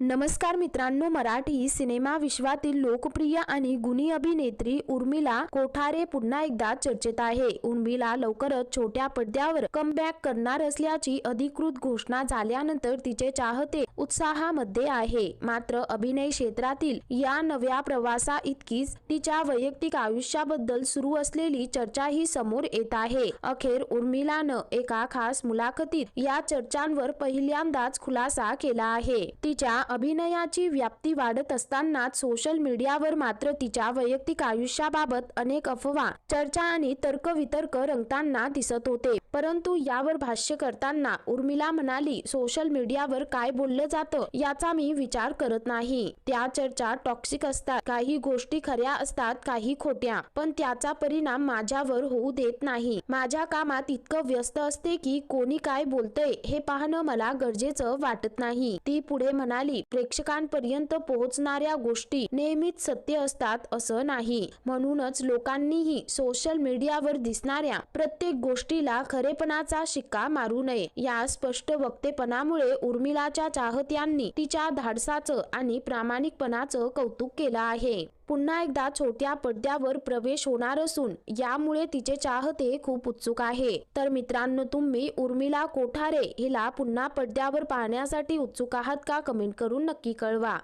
नमस्कार मित्रांनो मराठी सिनेमा विश्वातील लोकप्रिय आणि गुणी अभिनेत्री उर्मिला कोठारे पुन्हा एकदा चर्चेत आहे. उर्मिला लवकरच छोट्या पडद्यावर कमबॅक करणार असल्याची अधिकृत घोषणा झाल्यानंतर तिचे चाहते उत्साहामध्ये आहे. मात्र अभिनय क्षेत्रातील या नव्या प्रवासा इतकीच तिच्या वैयक्तिक आयुष्याबद्दल सुरू असलेली चर्चाही समोर येत आहे. अखेर उर्मिलानं एका खास मुलाखतीत या चर्चांवर पहिल्यांदाच खुलासा केला आहे. तिच्या अभिनयाची व्याप्ती वाढत असतानाच सोशल मीडियावर मात्र तिच्या वैयक्तिक आयुष्याबाबत अनेक अफवा चर्चा आणि तर्कवितर्क रंगताना दिसत होते. परंतु यावर भाष्य करताना उर्मिला म्हणाली सोशल मीडियावर काय बोललं जातं याचा मी विचार करत नाही. त्या चर्चा टॉक्सिक असतात. काही गोष्टी खऱ्या असतात काही खोट्या. पण त्याचा परिणाम माझ्यावर होऊ देत नाही. माझ्या कामात इतकं व्यस्त असते की कोणी काय बोलतंय हे पाहणं मला गरजेचं वाटत नाही. ती पुढे म्हणाली प्रेक्षकांपर्यंत पोहोचणाऱ्या गोष्टी नेहमीच सत्य असतात असं नाही. म्हणूनच लोकांनीही सोशल मीडियावर दिसणाऱ्या प्रत्येक गोष्टीला खरेपणाचा शिक्का मारू नये. या स्पष्ट वक्तेपणामुळे उर्मिलाच्या चाहत्यांनी तिच्या धाडसाचं आणि प्रामाणिकपणाचं कौतुक केलं आहे. पुन्हा एकदा छोट्या पडद्यावर प्रवेश होणार असून यामुळे तिचे चाहते खूप उत्सुक आहे. तर मित्रांनो तुम्ही उर्मिला कोठारे हिला पुन्हा पडद्यावर पाहण्यासाठी उत्सुक आहात का? कमेंट करून नक्की कळवा.